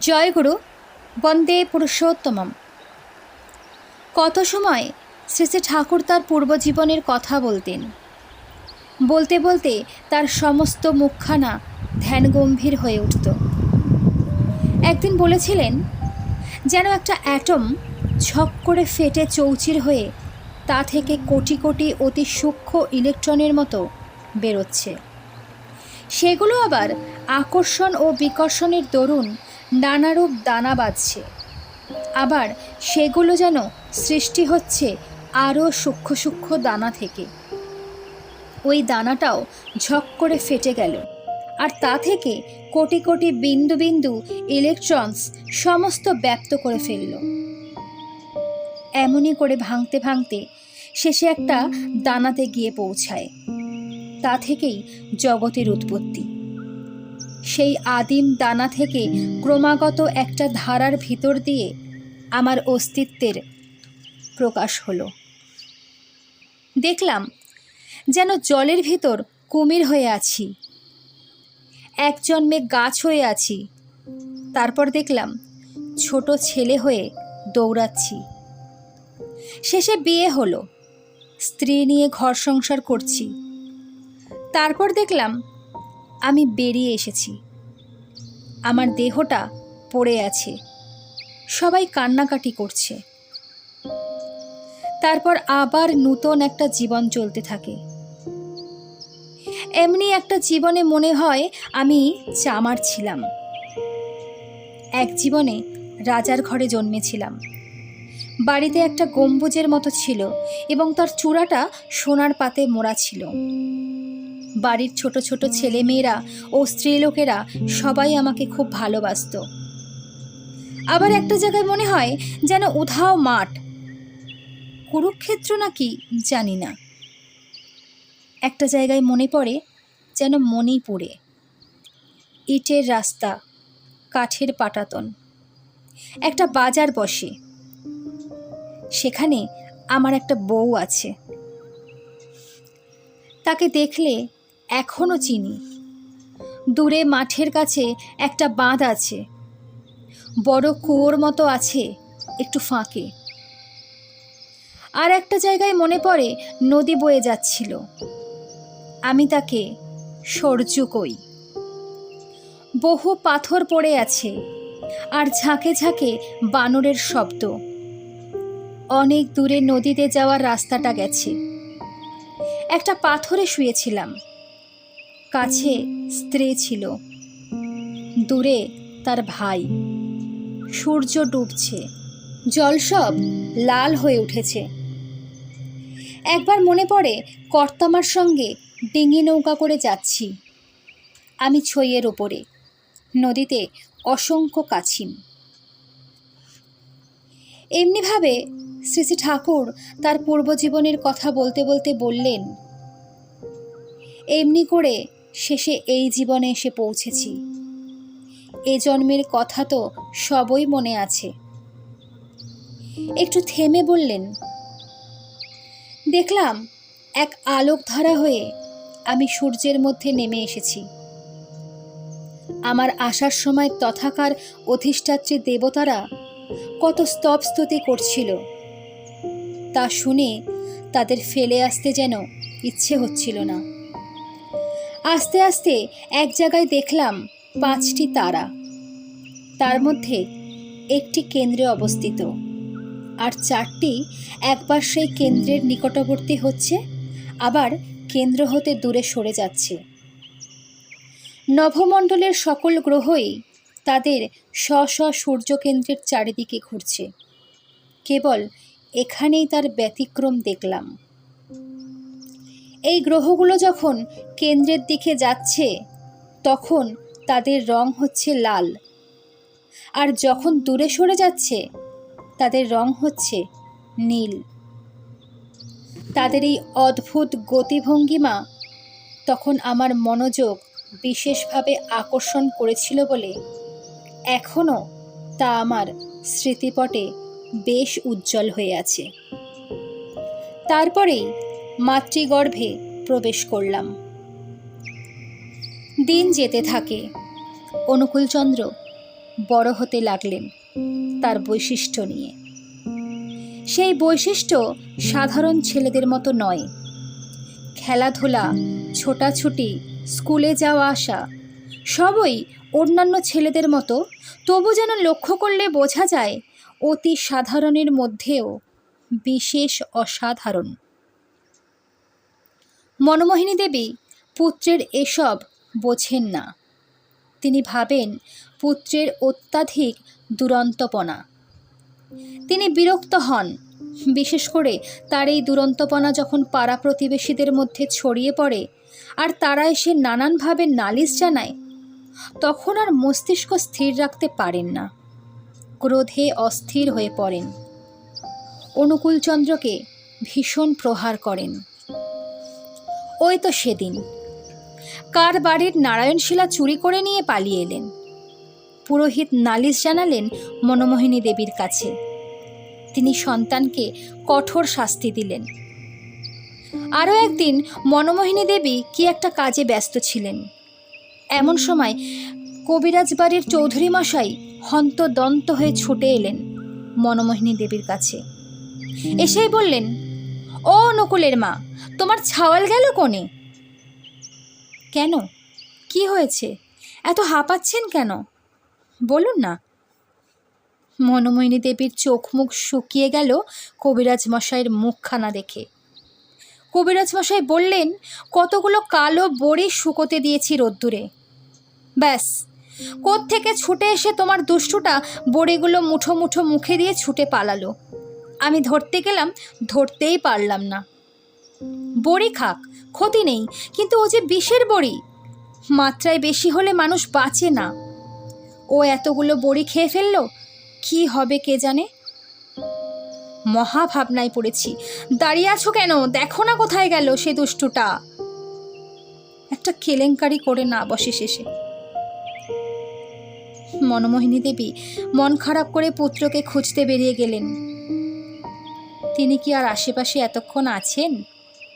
জয়গুরু বন্দে পুরুষোত্তমম। কত সময় শ্রী শ্রী ঠাকুর তার পূর্বজীবনের কথা বলতেন। বলতে বলতে তার সমস্ত মুখখানা ধ্যান গম্ভীর হয়ে উঠত। একদিন বলেছিলেন, যেন একটা অ্যাটম ছক করে ফেটে চৌচির হয়ে তা থেকে কোটি কোটি অতি সূক্ষ্ম ইলেকট্রনের মতো বেরোচ্ছে। সেগুলো আবার আকর্ষণ ও বিকর্ষণের দরুন নানারূপ দানা বাঁধছে। আবার সেগুলো যেন সৃষ্টি হচ্ছে আরও সূক্ষ্ম সূক্ষ্ম দানা থেকে। ওই দানাটাও ঝক করে ফেটে গেল। আর তা থেকে কোটি কোটি বিন্দু বিন্দু ইলেকট্রনস সমস্ত ব্যক্ত করে ফেলল। এমনই করে ভাঙতে ভাঙতে শেষে একটা দানাতে গিয়ে পৌঁছায়। তা থেকেই জগতের উৎপত্তি। সেই আদিম দানা থেকে ক্রমাগত একটা ধারার ভিতর দিয়ে আমার অস্তিত্বের প্রকাশ হলো। দেখলাম যেন জলের ভিতর কুমির হয়ে আছি। এক জন্মে গাছ হয়ে আছি। তারপর দেখলাম ছোট ছেলে হয়ে দৌড়াচ্ছি। শেষে বিয়ে হলো। স্ত্রী নিয়ে ঘর সংসার করছি। তারপর দেখলাম আমি বেরিয়ে এসেছি। আমার দেহটা পড়ে আছে। সবাই কান্নাকাটি করছে। তারপর আবার নূতন একটা জীবন চলতে থাকে। এমনি একটা জীবনে মনে হয় আমি চামার ছিলাম। এক জীবনে রাজার ঘরে জন্মেছিলাম। বাড়িতে একটা গম্বুজের মতো ছিল এবং তার চূড়াটা সোনার পাতে মোড়া ছিল। বাড়ির ছোট ছোট ছেলেমেয়েরা ও স্ত্রীলোকেরা সবাই আমাকে খুব ভালোবাসত। আবার একটা জায়গায় মনে হয় যেন উধাও মাঠ। কুরুক্ষেত্র নাকি জানি না। একটা জায়গায় মনে পড়ে যেন মনেই পড়ে ইটের রাস্তা, কাঠের পাটাতন। একটা বাজার বসে। সেখানে আমার একটা বউ আছে। তাকে দেখলে এখনও চিনি। দূরে মাঠের কাছে একটা বাঁধ আছে। বড় কুয়োর মতো আছে, একটু ফাঁকে। আর একটা জায়গায় মনে পড়ে নদী বয়ে যাচ্ছিল। আমি তাকে সরজু কই। বহু পাথর পড়ে আছে আর ঝাঁকে ঝাঁকে বানরের শব্দ। অনেক দূরে নদীতে যাওয়ার রাস্তাটা গেছে। একটা পাথরে শুয়েছিলাম। কাছে স্ত্রী ছিল। দূরে তার ভাই। সূর্য ডুবছে। জল সব লাল হয়ে উঠেছে। একবার মনে পড়ে, কর্তামার সঙ্গে ডিঙি নৌকা করে যাচ্ছি। আমি ছইয়ের ওপরে নদীতে অসংখ্য কাছিম। এমনিভাবে শ্রী শ্রী ঠাকুর তার পূর্বজীবনের কথা বলতে বলতে বললেন, এমনি করে শেষে এই জীবনে এসে পৌঁছেছি। এ জন্মের কথা তো সবই মনে আছে। একটু থেমে বললেন, দেখলাম এক আলোক ধারা হয়ে আমি সূর্যের মধ্যে নেমে এসেছি। আমার আসার সময় তথাকার অধিষ্ঠাত্রী দেবতারা কত স্তব স্তুতি করছিল। তা শুনে তাদের ফেলে আসতে যেন ইচ্ছে হচ্ছিল না। আস্তে আস্তে এক জায়গায় দেখলাম পাঁচটি তারা। তার মধ্যে একটি কেন্দ্রে অবস্থিত। আর চারটি একবার সেই কেন্দ্রের নিকটবর্তী হচ্ছে, আবার কেন্দ্র হতে দূরে সরে যাচ্ছে। নভমণ্ডলের সকল গ্রহই তাদের স্ব স্ব সূর্যকেন্দ্রের চারিদিকে ঘুরছে। কেবল এখানেই তার ব্যতিক্রম দেখলাম। এই গ্রহগুলো যখন কেন্দ্রের দিকে যাচ্ছে, তখন তাদের রং হচ্ছে লাল। আর যখন দূরে সরে যাচ্ছে, তাদের রং হচ্ছে নীল। তাদের এই অদ্ভুত গতিভঙ্গিমা তখন আমার মনোযোগ বিশেষভাবে আকর্ষণ করেছিল বলে এখনও তা আমার স্মৃতিপটে বেশ উজ্জ্বল হয়ে আছে। তারপরেই মাতৃগর্ভে প্রবেশ করলাম। দিন যেতে থাকে। অনুকূলচন্দ্র বড় হতে লাগলেন তার বৈশিষ্ট্য নিয়ে। সেই বৈশিষ্ট্য সাধারণ ছেলেদের মতো নয়। খেলাধুলা, ছোটাছুটি, স্কুলে যাওয়া আসা, সবই অন্যান্য ছেলেদের মতো, তবু যেন লক্ষ্য করলে বোঝা যায়, অতি সাধারণের মধ্যেও বিশেষ অসাধারণ। মনমোহিনী দেবী পুত্রের এসব বোঝেন না। তিনি ভাবেন পুত্রের অত্যাধিক দুরন্তপনা। তিনি বিরক্ত হন। বিশেষ করে তার এই দুরন্তপনা যখন পাড়া প্রতিবেশীদের মধ্যে ছড়িয়ে পড়ে আর তারা এসে নানানভাবে নালিশ জানায়, তখন আর মস্তিষ্ক স্থির রাখতে পারেন না। ক্রোধে অস্থির হয়ে পড়েন। অনুকূলচন্দ্রকে ভীষণ প্রহার করেন। ওই তো সেদিন। কার বাড়ির নারায়ণশিলা চুরি করে নিয়ে পালিয়ে এলেন? পুরোহিত নালিশ জানালেন মনমোহিনী দেবীর কাছে। তিনি সন্তানকে কঠোর শাস্তি দিলেন। আরও একদিন মনমোহিনী দেবী কি একটা কাজে ব্যস্ত ছিলেন। এমন সময় কবিরাজ বাড়ির চৌধুরী মশাই হন্তদন্ত হয়ে ছুটে এলেন মনমোহিনী দেবীর কাছে। এসেই বললেন ও নকুলের মা, তোমার ছাওয়াল গেল কোণে কেন? কি হয়েছে? এত হাঁপাচ্ছেন কেন? বলুন না। মনোময়িনী দেবীর চোখ মুখ শুকিয়ে গেল কবিরাজ মশাইয়ের মুখখানা দেখে। কবিরাজ মশাই বললেন, কতগুলো কালো বড়ি শুকোতে দিয়েছি রোদ্দুরে। ব্যাস থেকে ছুটে এসে তোমার দুষ্টুটা বড়িগুলো মুঠো মুঠো মুখে দিয়ে ছুটে পালালো। আমি ধরতে গেলাম, ধরতেই পারলাম না। বড়ি খাক, ক্ষতি নেই, কিন্তু ও যে বিষের বড়ি, মাত্রায় বেশি হলে মানুষ বাঁচে না। ও এতগুলো বড়ি খেয়ে ফেলল, কি হবে কে জানে? মহাভাবনায় পড়েছি, দাঁড়িয়ে আছো কেন? দেখো না কোথায় গেল সে দুষ্টুটা। একটা কেলেঙ্কারি করে না বসে শেষে। মনমোহিনী দেবী মন খারাপ করে পুত্রকে খুঁজতে বেরিয়ে গেলেন। তিনি কি আর আশেপাশে এতক্ষণ আছেন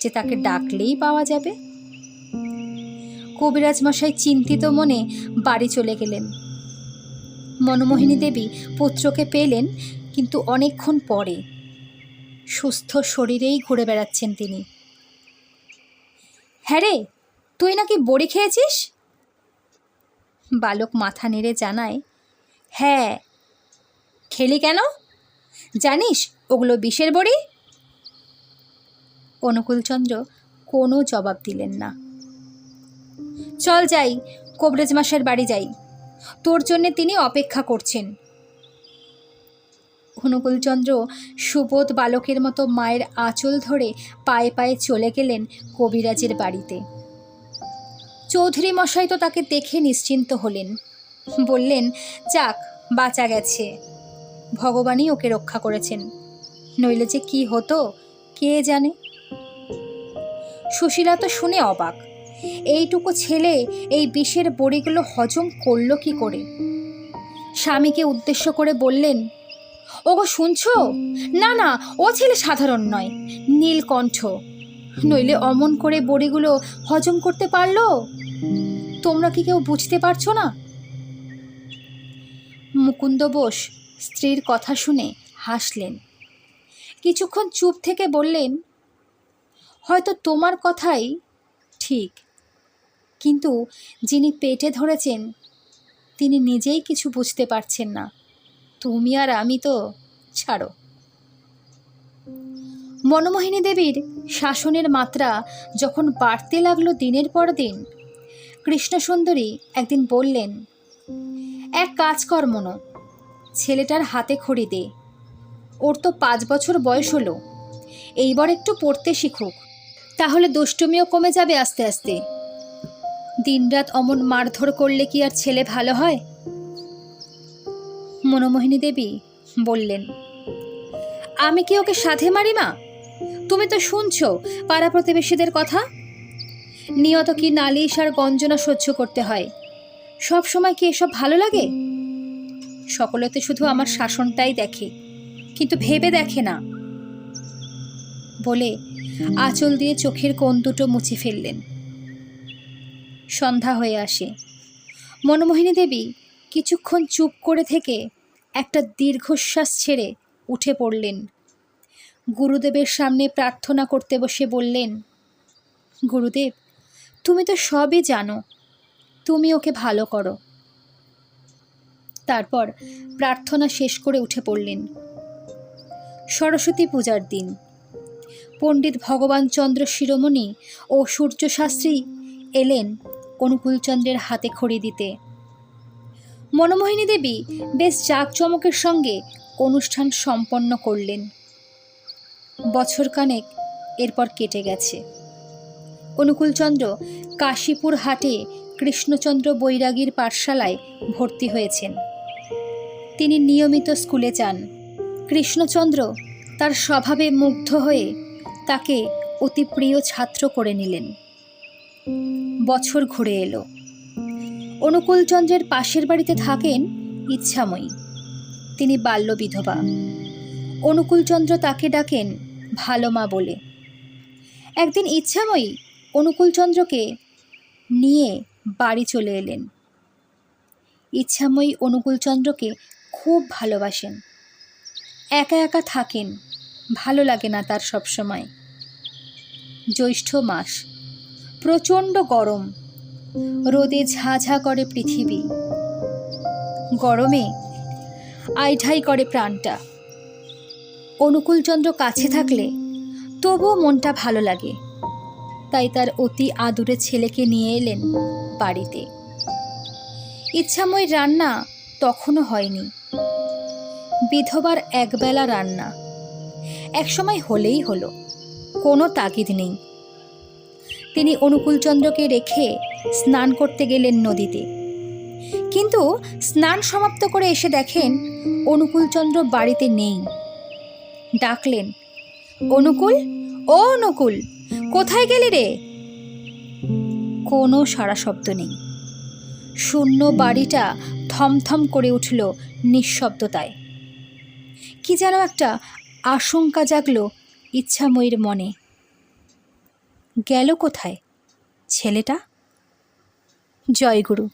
যে তাকে ডাকলেই পাওয়া যাবে? কবিরাজ মশাই চিন্তিত মনে বাড়ি চলে গেলেন। মনমোহিনী দেবী পুত্রকে পেলেন কিন্তু অনেকক্ষণ পরে সুস্থ শরীরেই ঘুরে বেড়াচ্ছেন তিনি। হ্যাঁ রে, তুই নাকি বড়ি খেয়েছিস? বালক মাথা নেড়ে জানায় হ্যাঁ খেলি কেন? জানিস ওগুলো বিষের বড়ি? অনুকূলচন্দ্র কোনো জবাব দিলেন না। চল যাই, কবরেজ মাসের বাড়ি যাই। তোর জন্যে তিনি অপেক্ষা করছেন। অনুকূলচন্দ্র সুবোধ বালকের মতো মায়ের আঁচল ধরে পায়ে পায়ে চলে গেলেন কবিরাজের বাড়িতে। চৌধুরী মশাই তো তাকে দেখে নিশ্চিন্ত হলেন। বললেন, যাক, বাঁচা গেছে। ভগবানই ওকে রক্ষা করেছেন। নইলে যে কি হতো, কে জানে? সুশীলা তো শুনে অবাক। এইটুকু ছেলে এই বিষের বড়িগুলো হজম করল কি করে? স্বামীকে উদ্দেশ্য করে বললেন, ওগো, শুনছো? না না, ও ছেলে সাধারণ নয়, নীলকণ্ঠ। নইলে অমন করে বড়িগুলো হজম করতে পারল? তোমরা কি কেউ বুঝতে পারছ না? মুকুন্দ বোস স্ত্রীর কথা শুনে হাসলেন। কিছুক্ষণ চুপ থেকে বললেন, হয়তো তোমার কথাই ঠিক। কিন্তু যিনি পেটে ধরেছেন, তিনি নিজেই কিছু বুঝতে পারছেন না। তুমি আর আমি তো, ছাড়ো। মনমোহিনী দেবীর শাসনের মাত্রা যখন বাড়তে লাগল দিনের পর দিন, কৃষ্ণসুন্দরী একদিন বললেন, এক কাজ কর মনো ছেলেটার হাতে খড়ি দে। ওর তো পাঁচ বছর বয়স হলো। এইবার একটু পড়তে শিখুক। তাহলে দুষ্টুমিও কমে যাবে আস্তে আস্তে। দিনরাত অমন মারধর করলে কি আর ছেলে ভালো হয়? মনোমোহিনী দেবী বললেন, আমি কি ওকে সাধে মারি মা? তুমি তো শুনছো পাড়া প্রতিবেশীদের কথা? নিয়ত কি নালিশ আর গঞ্জনা সহ্য করতে হয়? সব সময় কি এসব ভালো লাগে? সকলে তো শুধু আমার শাসনটাই দেখে। কিন্তু ভেবে দেখে না। বলে আঁচল দিয়ে চোখের কোণ দুটো মুছে ফেললেন। সন্ধ্যা হয়ে আসে। মনমোহিনী দেবী কিছুক্ষণ চুপ করে থেকে একটা দীর্ঘশ্বাস ছেড়ে উঠে পড়লেন। গুরুদেবের সামনে প্রার্থনা করতে বসে বললেন, গুরুদেব, তুমি তো সবই জানো। তুমি ওকে ভালো করো। তারপর প্রার্থনা শেষ করে উঠে পড়লেন। সরস্বতী পূজার দিন। পণ্ডিত ভগবান চন্দ্র শিরোমণি ও সূর্যশাস্ত্রী এলেন অনুকূলচন্দ্রের হাতে খড়ি দিতে। মনমোহিনী দেবী বেশ জাঁকজমকের সঙ্গে অনুষ্ঠান সম্পন্ন করলেন। বছরখানেক এরপর কেটে গেছে। অনুকূলচন্দ্র কাশীপুর হাটে কৃষ্ণচন্দ্র বৈরাগীর পাঠশালায় ভর্তি হয়েছেন। তিনি নিয়মিত স্কুলে যান। কৃষ্ণচন্দ্র তার স্বভাবে মুগ্ধ হয়ে তাকে অতি প্রিয় ছাত্র করে নিলেন। বছর ঘুরে এলো। অনুকূলচন্দ্রের পাশের বাড়িতে থাকেন ইচ্ছাময়ী। তিনি বাল্য বিধবা। অনুকূলচন্দ্র তাকে ডাকেন ভালো মা বলে। একদিন ইচ্ছাময়ী অনুকূলচন্দ্রকে নিয়ে বাড়ি চলে এলেন। ইচ্ছাময়ী অনুকূলচন্দ্রকে খুব ভালোবাসেন। একা একা থাকেন, ভালো লাগে না তার সবসময় জ্যৈষ্ঠ মাস, প্রচণ্ড গরম, রোদে ঝাঝা করে পৃথিবী। গরমে আইঢাই করে প্রাণটা। অনুকূলচন্দ্র কাছে থাকলে তবুও মনটা ভালো লাগে। তাই তার অতি আদুরে ছেলেকে নিয়ে এলেন বাড়িতে। ইচ্ছাময় রান্না তখনও হয়নি। বিধবার একবেলা রান্না। একসময় হলেই হলো, কোনো তাগিদ নেই। তিনি অনুকূলচন্দ্রকে রেখে স্নান করতে গেলেন নদীতে। কিন্তু স্নান সমাপ্ত করে এসে দেখেন অনুকূলচন্দ্র বাড়িতে নেই। ডাকলেন, অনুকূল? ও অনুকূল, কোথায় গেলি রে? কোনো সারা শব্দ নেই। শূন্য বাড়িটা থমথম করে উঠল নিঃশব্দতায়। কি যেন একটা আশঙ্কা জাগলো ইচ্ছাময়ীর মনে। গেল কোথায় ছেলেটা? জয়গুরু।